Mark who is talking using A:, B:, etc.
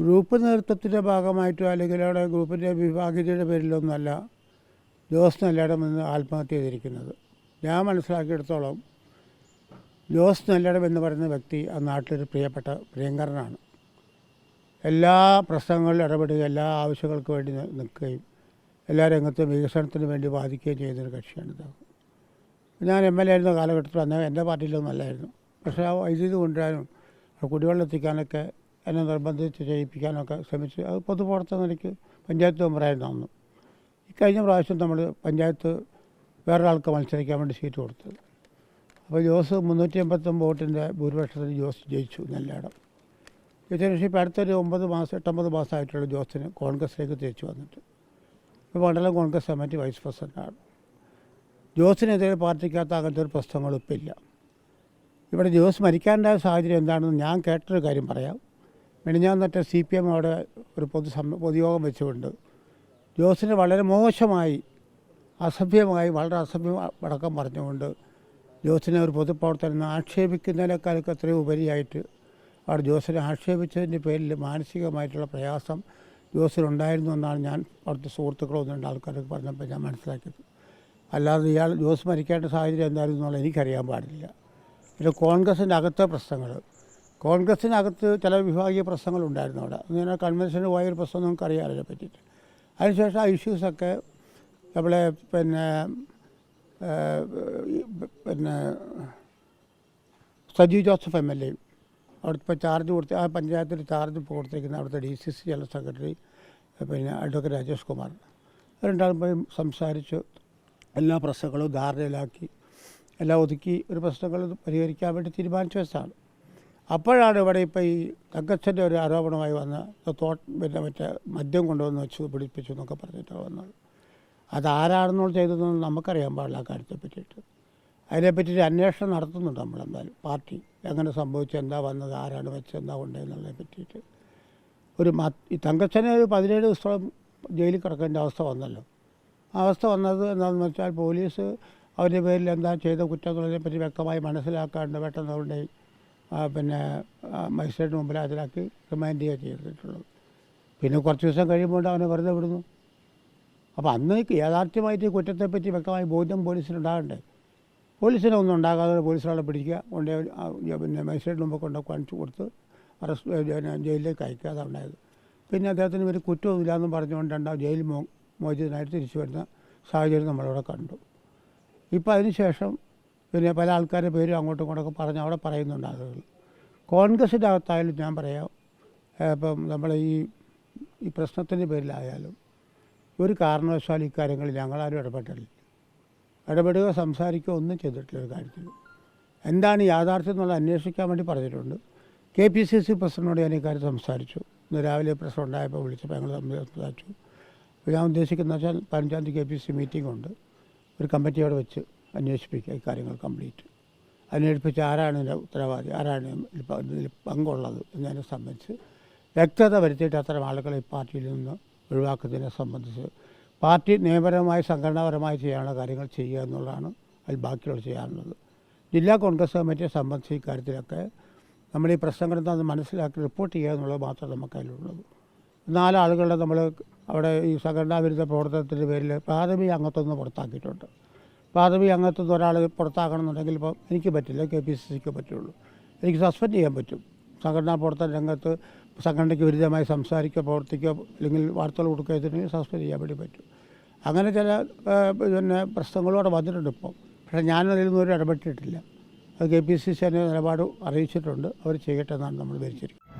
A: Group നേതൃത്വത്തിന്റെ ഭാഗമായിട്ടോ അല്ലെങ്കിൽ അവിടെ ഗ്രൂപ്പിന്റെ വിഭാഗീയതയുടെ പേരിലൊന്നുമല്ല ജോസ് നെല്ലടം എന്ന് ആത്മഹത്യ ചെയ്തിരിക്കുന്നത്. ഞാൻ മനസ്സിലാക്കിയെടുത്തോളം ജോസ് നെല്ലടം എന്ന് പറയുന്ന വ്യക്തി ആ നാട്ടിലൊരു പ്രിയപ്പെട്ട പ്രിയങ്കരനാണ്. എല്ലാ പ്രശ്നങ്ങളിലും ഇടപെടുകയും എല്ലാ ആവശ്യങ്ങൾക്ക് വേണ്ടി നിൽക്കുകയും എല്ലാ രംഗത്തും വികസനത്തിന് വേണ്ടി ബാധിക്കുകയും ചെയ്യുന്നൊരു കക്ഷിയാണ് ഇദ്ദേഹം. ഞാൻ എം എൽ എ ആയിരുന്ന കാലഘട്ടത്തിൽ അന്ന് എന്റെ പാർട്ടിയിലൊന്നും അല്ലായിരുന്നു. പക്ഷേ ആ വൈദ്യുതി കൊണ്ടുവരാനും കുടിവെള്ളം എത്തിക്കാനൊക്കെ എന്നെ നിർബന്ധിച്ച് ചെയ്യിപ്പിക്കാനൊക്കെ ശ്രമിച്ച്. അത് പൊതുപ്രവർത്തന നിലയ്ക്ക് പഞ്ചായത്ത് മെമ്പറായിരുന്നു അന്ന്. ഇക്കഴിഞ്ഞ കഴിഞ്ഞ പ്രാവശ്യം നമ്മൾ പഞ്ചായത്ത് വേറൊരാൾക്ക് മത്സരിക്കാൻ വേണ്ടി സീറ്റ് കൊടുത്തത് അപ്പോൾ ജോസ് മുന്നൂറ്റി എൺപത്തൊമ്പത് വോട്ടിന്റെ ഭൂരിപക്ഷത്തിൽ ജോസ് ജയിച്ചു നല്ലയിടം ജയിച്ചതിന് ശേഷം ഇപ്പോൾ അടുത്തൊരു ഒമ്പത് മാസം എട്ടൊമ്പത് മാസമായിട്ടുള്ള ജോസിന് കോൺഗ്രസിലേക്ക് തിരിച്ചു വന്നിട്ട്. ഇപ്പോൾ മണ്ഡലം കോൺഗ്രസ് കമ്മിറ്റി വൈസ് പ്രസിഡന്റാണ് ജോസിനെതിരെ പാർട്ടിക്കകത്ത് അങ്ങനത്തെ ഒരു പ്രശ്നങ്ങളും ഇപ്പം ഇവിടെ ജോസ് മരിക്കാനുണ്ടായ സാഹചര്യം എന്താണെന്ന് ഞാൻ കേട്ടൊരു കാര്യം പറയാം. മിനിഞ്ഞാന്നത്തെ സി പി എം അവിടെ ഒരു പൊതു പൊതുയോഗം വെച്ചുകൊണ്ട് ജോസിന് വളരെ മോശമായി അസഭ്യമായി വളരെ അസഭ്യം അടക്കം പറഞ്ഞുകൊണ്ട് ജോസിനെ ഒരു പൊതുപ്രവർത്തനം ആക്ഷേപിക്കുന്നതിനേക്കാളൊക്കെ എത്രയോ ഉപരിയായിട്ട് അവിടെ ജോസിനെ ആക്ഷേപിച്ചതിന്റെ പേരിൽ മാനസികമായിട്ടുള്ള പ്രയാസം ജോസിനുണ്ടായിരുന്നു എന്നാണ് ഞാൻ അവിടുത്തെ സുഹൃത്തുക്കളോ ഒന്നും രണ്ട് ആൾക്കാരൊക്കെ പറഞ്ഞപ്പോൾ ഞാൻ മനസ്സിലാക്കിയത്. അല്ലാതെ ഇയാൾ ജോസ് മരിക്കേണ്ട സാഹചര്യം എന്തായിരുന്നു എന്നുള്ളത് എനിക്കറിയാൻ പാടില്ല. പിന്നെ കോൺഗ്രസിന്റെ അകത്തെ പ്രശ്നങ്ങൾ. കോൺഗ്രസിനകത്ത് ചില വിഭാഗീയ പ്രശ്നങ്ങളുണ്ടായിരുന്നു അവിടെ. അങ്ങനെ കൺവെൻഷന് പോയൊരു പ്രശ്നം നമുക്ക് അതിനെ പറ്റിയിട്ട്. അതിനുശേഷം ആ ഇഷ്യൂസൊക്കെ നമ്മളെ പിന്നെ പിന്നെ സജീവ് ജോസഫ് എം എൽ എയും അവിടുത്തെ ഇപ്പോൾ ചാർജ് കൊടുത്ത് ആ പഞ്ചായത്തിൽ ചാർജ് കൊടുത്തിരിക്കുന്ന അവിടുത്തെ D C C general secretary പിന്നെ അഡ്വക്കേറ്റ് രാജേഷ് കുമാർ. രണ്ടാളും പോയി സംസാരിച്ചു. എല്ലാ പ്രശ്നങ്ങളും ധാരണയിലാക്കി. എല്ലാം ഒതുക്കി ഒരു പ്രശ്നങ്ങൾ പരിഹരിക്കാൻ വേണ്ടി തീരുമാനിച്ചു വെച്ചാണ്. അപ്പോഴാണ് ഇവിടെ ഇപ്പോൾ ഈ തങ്കച്ചന്റെ ഒരു ആരോപണമായി വന്ന് തോട്ട പിന്നെ മറ്റേ മദ്യം കൊണ്ടുവന്ന് വെച്ച് പിടിപ്പിച്ചു എന്നൊക്കെ പറഞ്ഞിട്ടാണ് വന്നത്. അതാരാണെന്നോ ചെയ്തതെന്ന് നമുക്കറിയാൻ പാടില്ല ആ കാര്യത്തെ പറ്റിയിട്ട്. അതിനെപ്പറ്റിയിട്ട് അന്വേഷണം നടത്തുന്നുണ്ട് നമ്മളെന്തായാലും പാർട്ടി എങ്ങനെ സംഭവിച്ചു എന്താ വന്നത് ആരാണ് വെച്ചത് എന്താ കൊണ്ടതെന്നുള്ളതിനെ പറ്റിയിട്ട്. ഒരു ഈ തങ്കച്ചനെ ഒരു പതിനേഴ് ദിവസം ജയിലിൽ കിടക്കേണ്ട അവസ്ഥ വന്നല്ലോ. ആ അവസ്ഥ വന്നത് എന്താണെന്ന് വെച്ചാൽ പോലീസ് അവരുടെ പേരിൽ എന്താ ചെയ്ത കുറ്റങ്ങളതിനെപ്പറ്റി വ്യക്തമായി മനസ്സിലാക്കാണ്ട് പെട്ടെന്ന് ആ, പിന്നെ മജിസ്ട്രേറ്റ് മുമ്പിൽ ഹാജരാക്കി റിമാൻഡ് ചെയ്യുക ചെയ്തിട്ടുള്ളത്. പിന്നെ കുറച്ച് ദിവസം കഴിയുമ്പോൾ അവനെ വെറുതെ വിടുന്നു. അപ്പോൾ അന്ന് യാഥാർത്ഥ്യമായിട്ട് കുറ്റത്തെപ്പറ്റി വ്യക്തമായി ബോധ്യം പോലീസിനുണ്ടാകണ്ടേ? പോലീസിനൊന്നും ഉണ്ടാകാതെ പോലീസുകളെ പിടിക്കുക കൊണ്ടേ പിന്നെ മജിസ്ട്രേറ്റ് മുമ്പ് കൊണ്ട് കാണിച്ചു കൊടുത്ത് അറസ്റ്റ് ജയിലിലേക്ക് അയക്കുക അതാണ് ഉണ്ടായത്. പിന്നെ അദ്ദേഹത്തിന് ഒരു കുറ്റമൊന്നുമില്ലാന്നും പറഞ്ഞുകൊണ്ട് രണ്ടാം ജയിൽ മോ മോചിതനായിട്ട് തിരിച്ചു വരുന്ന സാഹചര്യം നമ്മളിവിടെ കണ്ടു. ഇപ്പോൾ അതിന് ശേഷം പിന്നെ പല ആൾക്കാരുടെ പേരും അങ്ങോട്ടും ഇങ്ങോട്ടൊക്കെ പറഞ്ഞ് അവിടെ പറയുന്നുണ്ട് ആളുകൾ. കോൺഗ്രസിന്റെ അകത്തായാലും ഞാൻ പറയാം ഇപ്പം നമ്മളെ ഈ ഈ പ്രശ്നത്തിന്റെ പേരിലായാലും ഒരു കാരണവശാലും ഇക്കാര്യങ്ങളിൽ ഞങ്ങളാരും ഇടപെട്ടില്ല ഇടപെടുക സംസാരിക്കുക ഒന്നും ചെയ്തിട്ടില്ല ഒരു കാര്യത്തിൽ എന്താണ് യാഥാർത്ഥ്യം എന്നുള്ളത് അന്വേഷിക്കാൻ വേണ്ടി പറഞ്ഞിട്ടുണ്ട്. കെ പി സി സി പ്രസിഡന്റിനോട് ഞാൻ ഇക്കാര്യം സംസാരിച്ചു. ഇന്ന് രാവിലെ പ്രശ്നം ഉണ്ടായപ്പോൾ വിളിച്ചപ്പോൾ ഞങ്ങൾ സംസാരിച്ചു. ഞാൻ ഉദ്ദേശിക്കുന്നത് വെച്ചാൽ പതിനഞ്ചാം തീയതി കെ പി സി മീറ്റിംഗ് ഉണ്ട്. ഒരു കമ്മിറ്റിയോട് വെച്ച് അന്വേഷിപ്പിക്കുക ഇക്കാര്യങ്ങൾ കാര്യങ്ങൾ കംപ്ലീറ്റ്. അന്വേഷിപ്പിച്ച് ആരാണ് ഇതിന്റെ ഉത്തരവാദി? ആരാണ് ഇതിൽ പങ്കുള്ളത് എന്നതിനെ സംബന്ധിച്ച് വ്യക്തത വരുത്തിയിട്ട് അത്തരം ആളുകളെ ഈ പാർട്ടിയിൽ നിന്ന് ഒഴിവാക്കുന്നതിനെ സംബന്ധിച്ച് പാർട്ടി നിയമപരമായി സംഘടനാപരമായി ചെയ്യാനുള്ള കാര്യങ്ങൾ ചെയ്യുക എന്നുള്ളതാണ് അതിൽ ബാക്കിയുള്ളത് ചെയ്യാനുള്ളത്. ജില്ലാ കോൺഗ്രസ് കമ്മിറ്റിയെ സംബന്ധിച്ച് ഈ കാര്യത്തിലൊക്കെ നമ്മൾ ഈ പ്രശ്നങ്ങൾ എന്താണെന്ന് മനസ്സിലാക്കി റിപ്പോർട്ട് ചെയ്യുക എന്നുള്ളത് മാത്രമേ നമുക്ക് അതിലുള്ളത്. നാലാളുകളെ നമ്മൾ അവിടെ ഈ സംഘടനാ വിരുദ്ധ പ്രവർത്തനത്തിന്റെ പേരിൽ പ്രാഥമിക അംഗത്വം പുറത്താക്കിയിട്ടുണ്ട്. പ്രാഥമിക അംഗത്വം ഒരാൾ പുറത്താക്കണമെന്നുണ്ടെങ്കിൽ ഇപ്പം എനിക്ക് പറ്റില്ല കെ പി സി സിക്ക് പറ്റുള്ളൂ. എനിക്ക് സസ്പെൻഡ് ചെയ്യാൻ പറ്റും. സംഘടനാ പ്രവർത്തന രംഗത്ത് സംഘടനയ്ക്ക് വിരുദ്ധമായി സംസാരിക്കുകയോ പ്രവർത്തിക്കുകയോ അല്ലെങ്കിൽ വാർത്തകൾ കൊടുക്കുകയോ ചെയ്തിട്ടുണ്ടെങ്കിൽ സസ്പെൻഡ് ചെയ്യാൻ വേണ്ടി പറ്റും. അങ്ങനെ ചില പിന്നെ പ്രശ്നങ്ങളും അവിടെ വന്നിട്ടുണ്ട് ഇപ്പോൾ പക്ഷേ ഞാനതിലൊന്നും ഒരു ഇടപെട്ടിട്ടില്ല. അത് കെ പി സി സി തന്നെ നിലപാട് അറിയിച്ചിട്ടുണ്ട്. അവർ ചെയ്യട്ടെ എന്നാണ് നമ്മൾ ധരിച്ചിരിക്കുന്നത്